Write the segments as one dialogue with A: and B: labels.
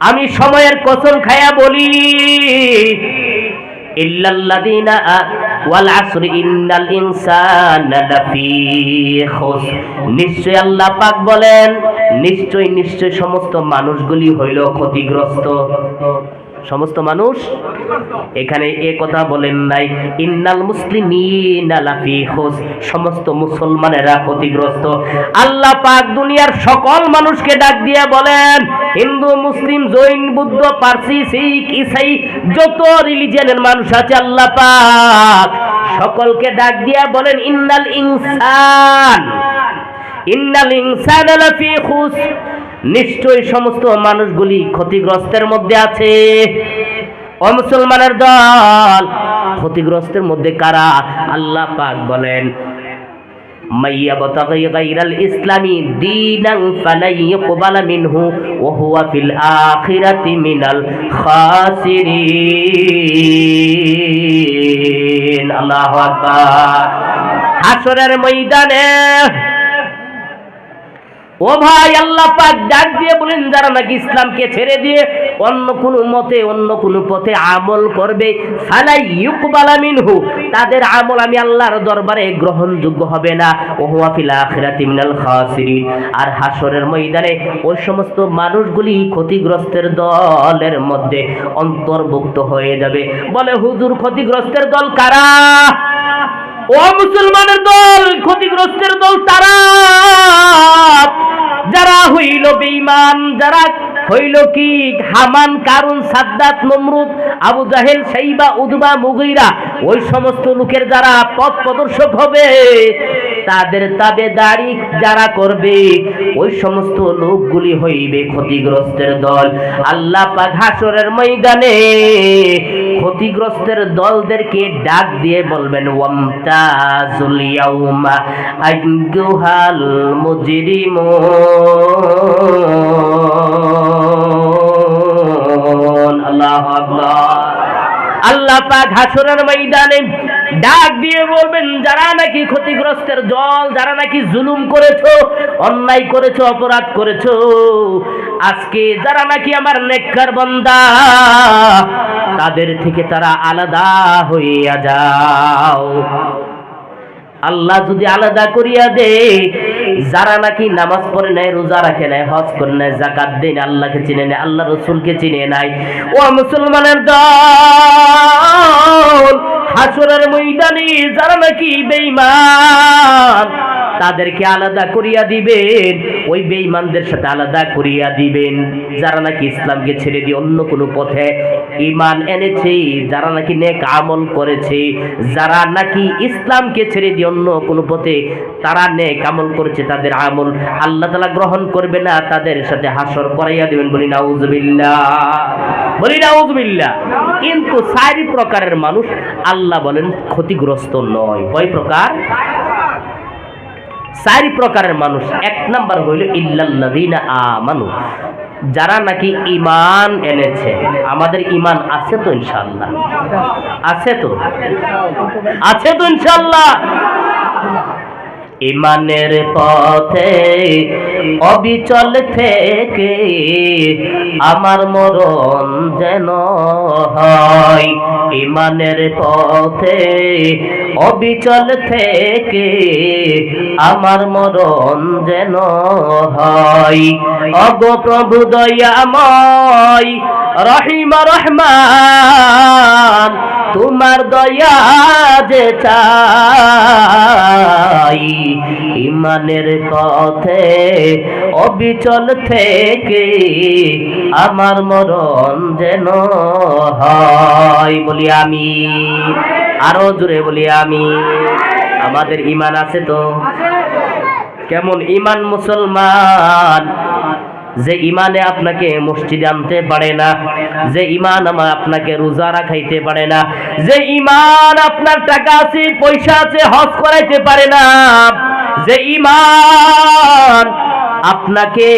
A: আমি সময়ের কসম খায়া বলি নিশ্চয় আল্লাহ পাক বলেন, নিশ্চয় নিশ্চয় সমস্ত মানুষগুলি হইল ক্ষতিগ্রস্ত। সমস্ত মানুষ এখানে এ কথা বলেন নাই, ইন্নাল মুসলিমিনা লাফি সমস্ত মুসলমানেরা ক্ষতিগ্রস্ত। আল্লাহ পাক দুনিয়ার সকল মানুষকে ডাক দিয়ে বলেন, হিন্দু, মুসলিম, জৈন, বুদ্ধ, পার্সি, শিখ, ইসাই, যত রিলিজিয়ানের মানুষ আছে আল্লাহ পাক সকলকে ডাক দিয়া বলেন, ইন্নাল ইনসান ইন্নাল ইনসান লাফি খুস নিশ্চয়ই সমস্ত মানুষগুলি ক্ষতিগ্রস্তের মধ্যে আছে। অমুসলমানের দল, ক্ষতিগ্রস্তের মধ্যে কারা? আল্লাহ পাক বলেন মাইয়া ইসলামি মিনহু মিনাল ময়দানে ও ভাই, আল্লাহ পাক ডাক দিয়ে বলেন, যারা নাকি ইসলামকে ছেড়ে দিয়ে অন্য কোন মতে, অন্য কোন পথে আমল করবে ইউকবালা মিনহু, তাদের আমল আমি আল্লাহর দরবারে গ্রহণযোগ্য হবে না। ও হুয়া ফিল আখিরাতি মিনাল খাসিরিন। আর হাসরের ময়দানে ওই সমস্ত মানুষগুলি ক্ষতিগ্রস্তের দলের মধ্যে অন্তর্ভুক্ত হয়ে যাবে। বলে, হুজুর, ক্ষতিগ্রস্তের দল কারা? ও মুসলমানের দল, ক্ষতিগ্রস্তের দল তারা। যারা হইল বেঈমান, যারা হইল কি? হামান, কারুন, সাদ্দাত, নমরুদ, আবু জাহেল, সাইবা, উদবা, মুগিরা, ওই সমস্ত লোকের যারা পথ প্রদর্শক হবে, তাদের তাবে দাড়ি যারা করবে, ওই সমস্ত লোকগুলি হইবে ক্ষতিগ্রস্তের দল। আল্লাহ হাসরের ময়দানে ক্ষতিগ্রস্তের দলদেরকে ডাক দিয়ে বলবেন আল্লাহ পাক হাসরের ময়দানে ডাক দিয়ে বলবেন, যারা নাকি ক্ষতিগ্রস্তের জল, যারা নাকি জুলুম করেছ, অন্যায় করেছ, অপরাধ করেছ আজকে যারা নাকি আমার নেককার বন্দা, তাদের থেকে তারা আলাদা হইয়া যাও। আল্লাহ যদি আলাদা করিয়া দে যারা নাকি নামাজ পড়ে নাই, রোজা রাখে নাই, হজ করে নাই জাকাত দেয় আল্লাহকে চিনে নাই, আল্লাহ রসুলকে চিনে নাই, ও মুসলমানের দল! হাসরের ময়দানে যারা নাকি বেঈমান, তাদেরকে আলাদা করিয়া দিবেন। ওই বেঈমানদের সাথে আলাদা করিয়া দিবেন। যারা নাকি ইসলামকে ছেড়ে দিয়ে অন্য কোনো পথে ইমান এনেছে, যারা নাকি নেক আমল করেছে, যারা নাকি ইসলামকে ছেড়ে দিয়ে অন্য কোনো পথে তারা নেক আমল করেছে, তাদের আমল আল্লাহ তালা গ্রহণ করবে না, তাদের সাথে হাসর করাইয়া দিবেন বলি, নাউজবিল্লাহ। কিন্তু চারি প্রকারের মানুষ আল্লাহ বলেন ক্ষতিগ্রস্ত নয়। কয় প্রকার? চারি প্রকারের মানুষ। এক নাম্বার হইল, ইল্লাল্লাযীনা আমানু। যারা নাকি ইমান এনেছে। আমাদের ইমান আছে তো ইনশাআল্লাহ? আছে তো? আছে তো ইনশাআল্লাহ? ইমানের পথে অবিচল থেকে আমার মরণ যেন হয়। ইমানের পথে অবিচল থেকে আমার মরণ যেন হয়। অগ প্রভু দয়াময়, রহিম রহমান, তোমার দয়া যে চাই। ইমানের পথে অবিচল থেকে আমার মরণ যেন হয়। বলি আমি আরও জোরে বলি আমি আমাদের ইমান আছে তো? কেমন ইমান মুসলমান? যে ইমানে আপনাকে মসজিদে আনতে পারে না, যে ইমান আমার আপনাকে রোজা রাখাইতে পারে না, যে ইমান আপনার টাকা আছে, পয়সা আছে, হজ করাইতে পারে না, যে ইমান আপনাকে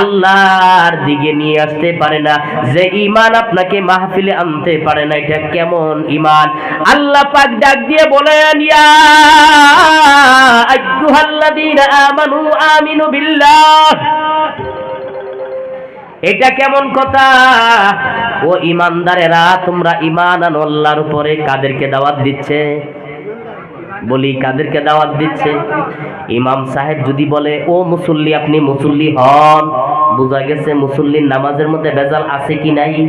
A: আল্লাহর দিকে নিয়ে আসতে পারে না। যে ইমান আপনাকে মাহফিলে আনতে পারে না, এটা কেমন ইমান আল্লাহ পাক ডাক দিয়ে বলেন, ইয়া আইয়ুহাল্লাযীনা আমানু আমিনু বিল্লাহ। এটা কেমন কথা? ও ইমানদারেরা তোমরা ইমান আনো, আল্লাহর উপরে কাদেরকে দাওয়াত দিচ্ছে? বলি, কাদেরকে দাওয়াত দিচ্ছে? ইমাম সাহেব যদি বলে, ও মুসল্লি, আপনি মুসল্লি হন। বোঝা গেছে মুসল্লির নামাজের মধ্যে বেজাল আছে কি নাই?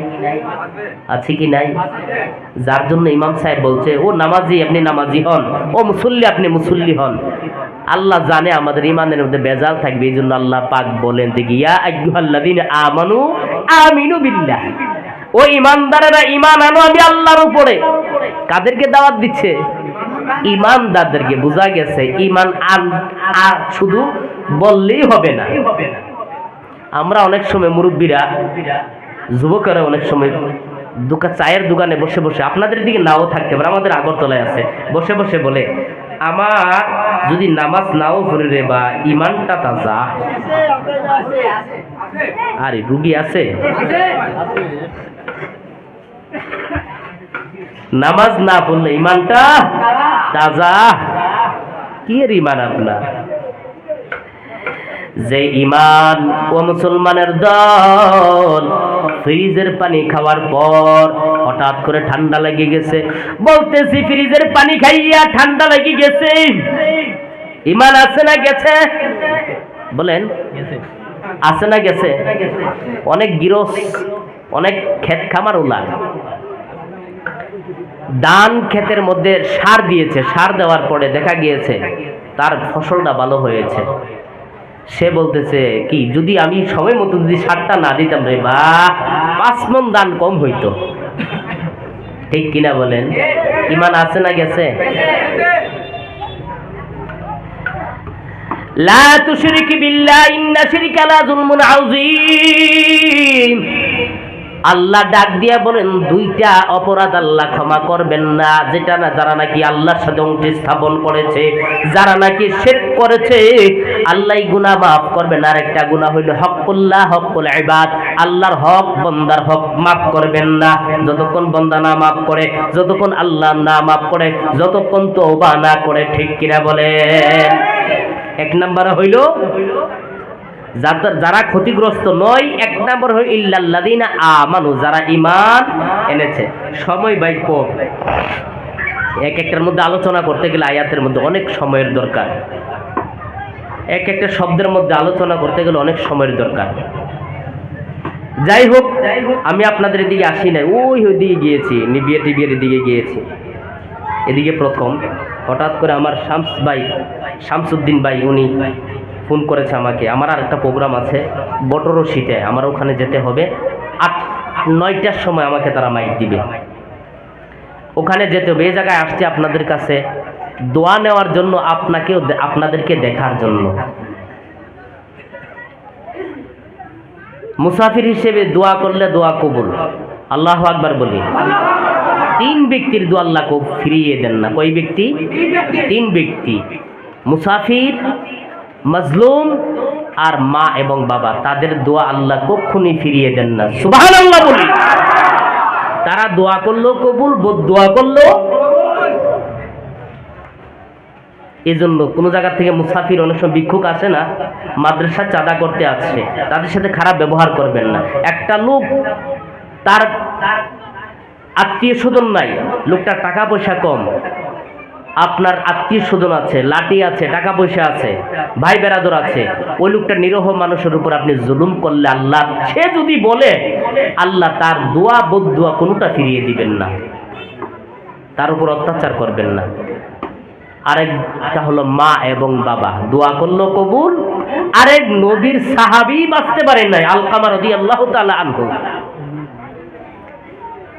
A: আছে কি নাই? যার জন্য ইমাম সাহেব বলছে, ও নামাজি, আপনি নামাজি হন। ও মুসল্লি, আপনি মুসল্লি হন। আল্লাহ জানে আমাদের ইমানের মধ্যে বেজাল থাকবে, এই জন্য আল্লাহ পাক বলেন যে গিয়া আমানু আমিনু বিল্লাহ। ও ইমানদারেরা, ইমান আনো আমি আল্লাহর উপরে। কাদেরকে দাওয়াত দিচ্ছে? ইমানদারদেরকে বোঝা গেছে, ইমান আন আর শুধু বললেই হবে না। আমরা অনেক সময় মুরব্বীরা, যুবকেরা অনেক সময় দোকান চায়ের দোকানে বসে বসে, আপনাদের দিকে নাও থাকতে পারে, আমাদের আগরতলায় আছে, বসে বসে বলে, আমার যদি নামাজ নাও পড়ে রে বা ইমানটা তাজা। আরে, রুগী আছে? নামাজ না পড়লে ইমানটা তাজা কি এর ইমান আপনার? যে ইমান ও মুসলমানের দল ফ্রিজের পানি খাওয়ার পর হঠাৎ করে ঠান্ডা লেগে গেছে। বলতেছি, ফ্রিজের পানি খাইয়া ঠান্ডা লেগে গেছে। ইমান আছে না গেছে? বলেন, আছে না গেছে? অনেক গিরস, অনেক ক্ষেত খামার উলান ধান ক্ষেতের মধ্যে সার দিয়েছে, সার দেওয়ার পরে দেখা গিয়েছে তার ফসলটা ভালো হয়েছে। সে বলতেছে, কি, যদি আমি সময় মতো যদি সারটা না দিতাম রে বা, পাঁচ মন দান কম হইতো। ঠিক কিনা বলেন? ইমান আছে না গেছে? লা তুশরিকি বিল্লাহ, ইন্না শিরকা লা যুলমুন আযীম। আল্লাহ ডাক দিয়া বলেন, দুইটা অপরাধ আল্লাহ ক্ষমা করবেন না। যেটা না, যারা নাকি আল্লাহর সাথে অংশী স্থাপন করেছে, যারা নাকি শের করেছে, আল্লাহ গুনাহ মাফ করবেন। আর একটা গুনাহ হইল হকুল্লাহ হকুল ইবাদ। আল্লাহর হক বন্দার হক মাফ করবেন না। যতক্ষণ বন্দা না মাফ করে, যতক্ষণ আল্লাহ না মাফ করে, যতক্ষণ তওবা না করে, ঠিক কিনা বলেন? এক নাম্বার হইল যারা ক্ষতিগ্রস্ত নয়, এক নম্বর হই ইল্লাল্লাযিনা আমানু, যারা ঈমান এনেছে। সময় বাই কম এক একটার মধ্যে আলোচনা করতে গেলে আয়াতের মধ্যে অনেক সময়ের দরকার। এক একটা শব্দের মধ্যে আলোচনা করতে গেলে অনেক সময়ের দরকার। যাই হোক আমি আপনাদের এদিকে আসি নাই। ওই ওই দিকে গিয়েছি নিবিয়ে টিবিয়ের দিকে গিয়েছি। এদিকে প্রথম, হঠাৎ করে আমার শামস ভাই, শামসুদ্দিন ভাই, উনি ফোন করেছে আমাকে। আমার আর একটা প্রোগ্রাম আছে, বটরো শীতে। আমার ওখানে যেতে হবে। আট, নয়টার সময় আমাকে তারা মাইক দিবে। ওখানে যেতে হবে। এই জায়গায় আসছে আপনাদের কাছে। দোয়া নেওয়ার জন্য আপনাকেও দে- আপনাদেরকে দেখার জন্য। মুসাফির হিসেবে দোয়া করলে দোয়া কবুল। আল্লাহ আকবার বলি। তিন ব্যক্তির দোয়া আল্লাহ ফিরিয়ে দেন না। কই ব্যক্তি? তিন ব্যক্তি। মুসাফির মজলুম আর মা এবং বাবা, তাদের দোয়া আল্লাহ কখনই ফিরিয়ে দেন না। সুবহান আল্লাহ বলি। তারা দোয়া করল, কবুল দোয়া করল। এই জন্য কোনো জায়গা থেকে মুসাফির, অনেক সময় ভিক্ষুক আসে না মাদ্রাসা চাঁদা করতে আসছে তাদের সাথে খারাপ ব্যবহার করবেন না। একটা লোক, তার আত্মীয় স্বজন নাই, লোকটার টাকা পয়সা কম। আপনার আত্মীয় স্বজন আছে, লাঠি আছে, টাকা পয়সা আছে, ভাই বেরাদর আছে, ওই লোকটা নিরহ মানুষের উপর আপনি জুলুম করলে আল্লাহ, সে যদি বলে, আল্লাহ তার দোয়া বদুয়া কোনোটা ফিরিয়ে দিবেন না। তার উপর অত্যাচার করবেন না। আরেকটা হলো মা এবং বাবা। দোয়া করল কবুল। আরেক নবীর সাহাবি বাঁচতে পারেন নাই, আলকামা রদি আল্লাহ তাআলা আনহু।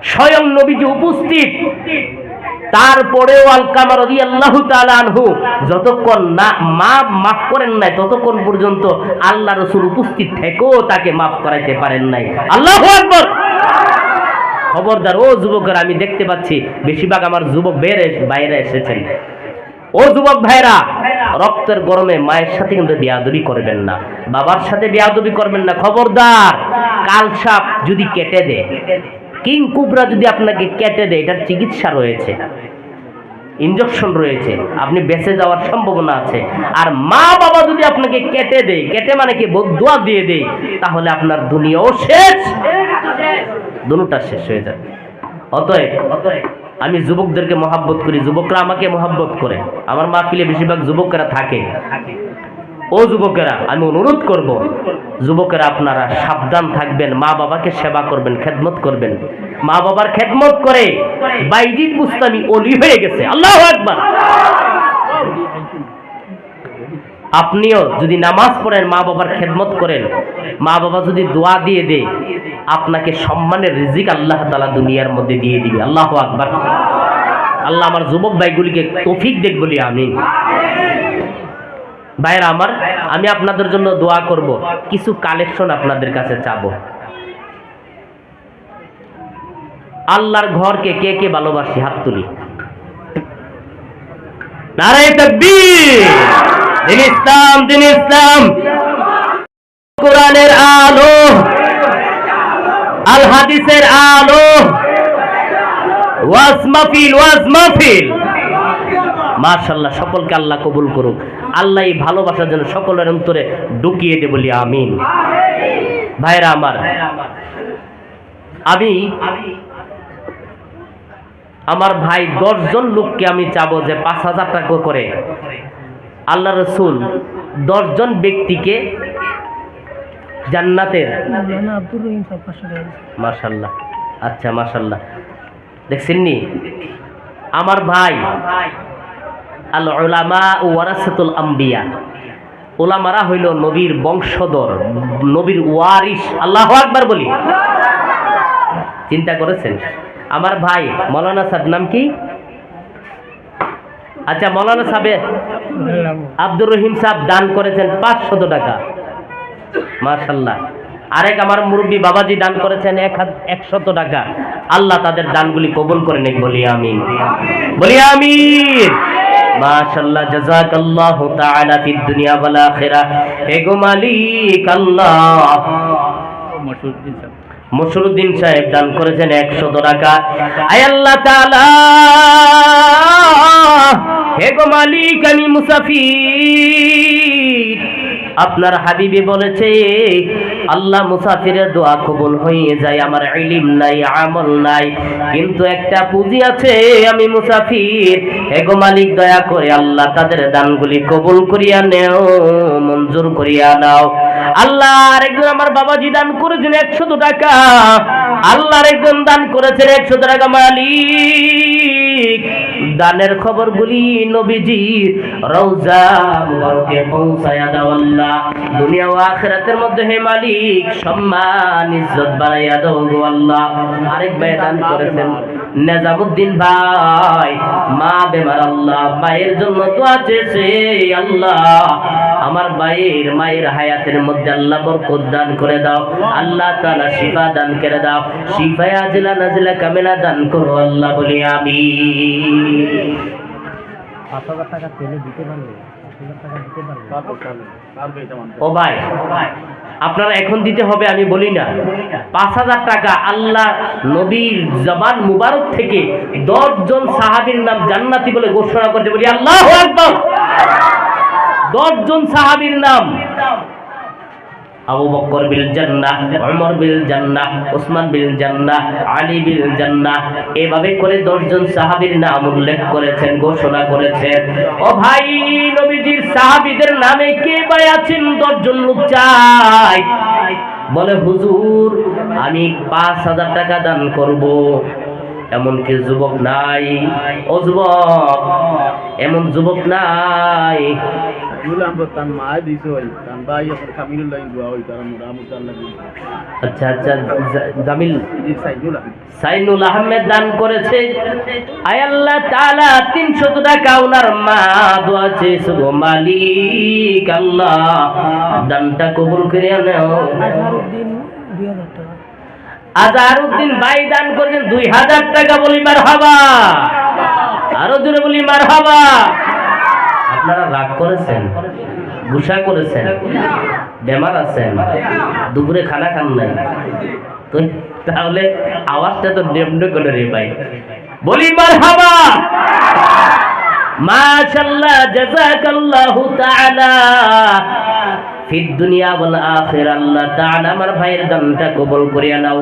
A: স্বয়ং নবীজি উপস্থিত। তারপরেও আলকামা রদি আল্লাহ আনহু যতক্ষণ না মা মাফ করেন নাই, ততক্ষণ পর্যন্ত আল্লাহ রসুল উপস্থিত থেকেও তাকে মাফ করাইতে পারেন নাই। আল্লাহ আকবর! খবরদার, ও যুবকের, আমি দেখতে পাচ্ছি বেশিরভাগ আমার যুবক বেড়ে বাইরে এসেছেন। ও যুবক ভাইরা, রক্তের গরমে মায়ের সাথে কিন্তু বেয়াদবি করবেন না। বাবার সাথে বেয়াদবি করবেন না। খবরদার কাল সাপ যদি কেটে দেয় কিং কুবরা যদি আপনাকে কেটে দেয়, এটার চিকিৎসা রয়েছে। ইঞ্জেকশন রয়েছে। আপনি বেঁচে যাওয়ার সম্ভাবনা আছে। আর মা বাবা যদি আপনাকে কেটে দেয়, কেটে মানে কি? দোয়া দিয়ে দেয়, তাহলে আপনার দুনিয়াও শেষ। দুটা শেষ হয়ে যাবে। অতএব আমি যুবকদেরকে মহাব্বত করি। যুবকরা আমাকে মহাব্বত করে। আমার মাহফিলে বেশিরভাগ যুবকরা থাকে। ও যুবকেরা, আমি অনুরোধ করব, যুবকেরা আপনারা সাবধান থাকবেন, মা বাবাকে সেবা করবেন, খেদমত করবেন। মা বাবার খেদমত করে বাইজিদ মুস্তামি অলি হয়ে গেছে। আল্লাহ একবার আপনিও যদি নামাজ পড়েন, মা বাবার খেদমত করেন, মা বাবা যদি দোয়া দিয়ে দেয়, আপনাকে সম্মানের রিজিক আল্লাহ তালা দুনিয়ার মধ্যে দিয়ে দিবে। আল্লাহ আকবার। আল্লাহ আমার যুবক ভাইগুলিকে তৌফিক দেখ বলি আমি ভাইরা আমার, আমি আপনাদের জন্য দোয়া করব। কিছু কালেকশন আপনাদের কাছে চাবো। আল্লাহর ঘরকে কে কে ভালোবাসি? হাত তুলি। আলো। আল হাদিসের আলো। ওয়াজ মাহফিল ওয়াজ মাহফিল। মাশাল্লাহ সকলকে আল্লাহ কবুল করুক। আল্লাহ এই ভালোবাসার জন্য সকলের অন্তরে ঢুকিয়ে দে বলি, আমিন। ভাইরা আমার, আমি আমার ভাই দশজন লোককে আমি চাবো যে পাঁচ হাজার টাকা করে। আল্লাহ রসুল দশজন ব্যক্তিকে জান্নাতের। মাশাল্লাহ আচ্ছা মাশাল্লাহ দেখছেন নি? আমার ভাই আল ওলামা ওয়ারাসাতুল আম্বিয়া। ওলামারা হইল নবীর বংশধর, নবীর ওয়ারিস আল্লাহ আকবার বলি। চিন্তা করেছেন? আমার ভাই মৌলানা সাহেব নাম কি? আচ্ছা মৌলানা সাহেব, আব্দুর রহিম সাহেব দান করেছেন পাঁচশত টাকা। মার্শাল্লাহ আরেক আমার মুরব্বী বাবাজি দান করেছেন এক একশত টাকা। আল্লাহ তাদের দানগুলি কবুল করে নেই বলি আমি বলি আমিন। মাশাল্লাহ জাযাকাল্লাহু তাআলা ফিদ দুনিয়া ওয়াল আখিরা হে গো মালিক আল্লাহ। মসরুদ্দিন সাহেব। দান করেছেন একশত টাকা আয় আল্লাহ তাআলা। হে গো মালিক আমি মুসাফির। আপনার হাবিবি বলেছে আল্লাহ মুসাফিরের দোয়া কবুল হয়ে যায়, আমার ইলিম নাই, আমল নাই। কিন্তু একটা পুঁজি আছে, আমি মুসাফির। হে গো মালিক, দয়া করে আল্লাহ তাদের দানগুলি কবুল করিয়া নেও, মঞ্জুর করিয়া নাও। আল্লাহ আরেকজন আমার বাবাজি দান করেছেন একশত টাকা। আল্লাহ একজন দান করেছেন একশত টাকা, মালিক। দানের খবরগুলি নবীজি রওজা মুবারকে পৌঁছায়া দাও আল্লাহ। দুনিয়া ও আখিরাতের মধ্যে হে মালিক, সম্মান, ইজ্জত বাড়াইয়া দাও আরেক ভাই দান করেছেন। নেজামুদ্দিন ভাই মা বেমার আল্লাহ মায়ের জন্য দোয়া চেয়েছে আল্লাহ আমার ভাইয়ের মায়ের হায়াতের মধ্যে আল্লাহ বরকত দান করে দাও আল্লাহ তাআলা শিফা দান করে দাও শিফায়া আজলা নাজলা কামেলা দান করো আল্লাহ বলি আমি
B: পাঁচ হাজার টাকা তেলে দিতে পারবে? পাঁচ হাজার টাকা দিতে পারবে?
A: ও ভাই আপনারা এখন দিতে হবে, আমি বলি না। পাঁচ হাজার টাকা আল্লাহ নবীর জবান মুবারক থেকে দশজন জন সাহাবির নাম জান্নাতি বলে ঘোষণা করতে বলি, আল্লাহ একবার দশ জন সাহাবীর নাম আবু বকর বিল জান্নাহ ওমর বিল জান্নাহ ওসমান বিল জান্নাহ, আলী বিল জান্নাহ, এভাবে করে দশজন সাহাবীর নাম উল্লেখ করেছেন, ঘোষণা করেছেন। ও ভাই, নবীজির সাহাবীদের নামে কে ভাই আছেন? দশজন লোক চাই। বলে, হুজুর, আমি পাঁচ হাজার টাকা দান করব। এমনকি যুবক নাই। ও যুবক, এমন যুবক নাই। আচ্ছা আচ্ছা জা- Jamil
C: Di say yula.
A: Zainul Ahmed দান করেছে। আয় আল্লাহ তাআলা 300 টাকা ওনার মা দোয়া চেয়েছে গো মালিক আল্লাহ। দানটা কবুল করে নাও।
B: আজহারউদ্দিন দুই হাজার টাকা।
A: আজহারউদ্দিন ভাই দান করেছেন 2000 টাকা বলি মারহাবা। আরও জোরে বলি মারহাবা। আপনারা রাগ করেছেন, গুসা করেছেন, বেমার আছেন, দুপুরে খানা খান নাই। তো তাহলে আওয়াজটা তো ডেমডে করে রে ভাই। বলি মার হাবা মাশাআল্লাহ, জাযাকাল্লাহু তাআলা। ফিদ দুনিয়া ওয়াল আখিরা আল্লাহ তাআলা আমার ভাইয়ের দানটা কবুল করিয়া নাও।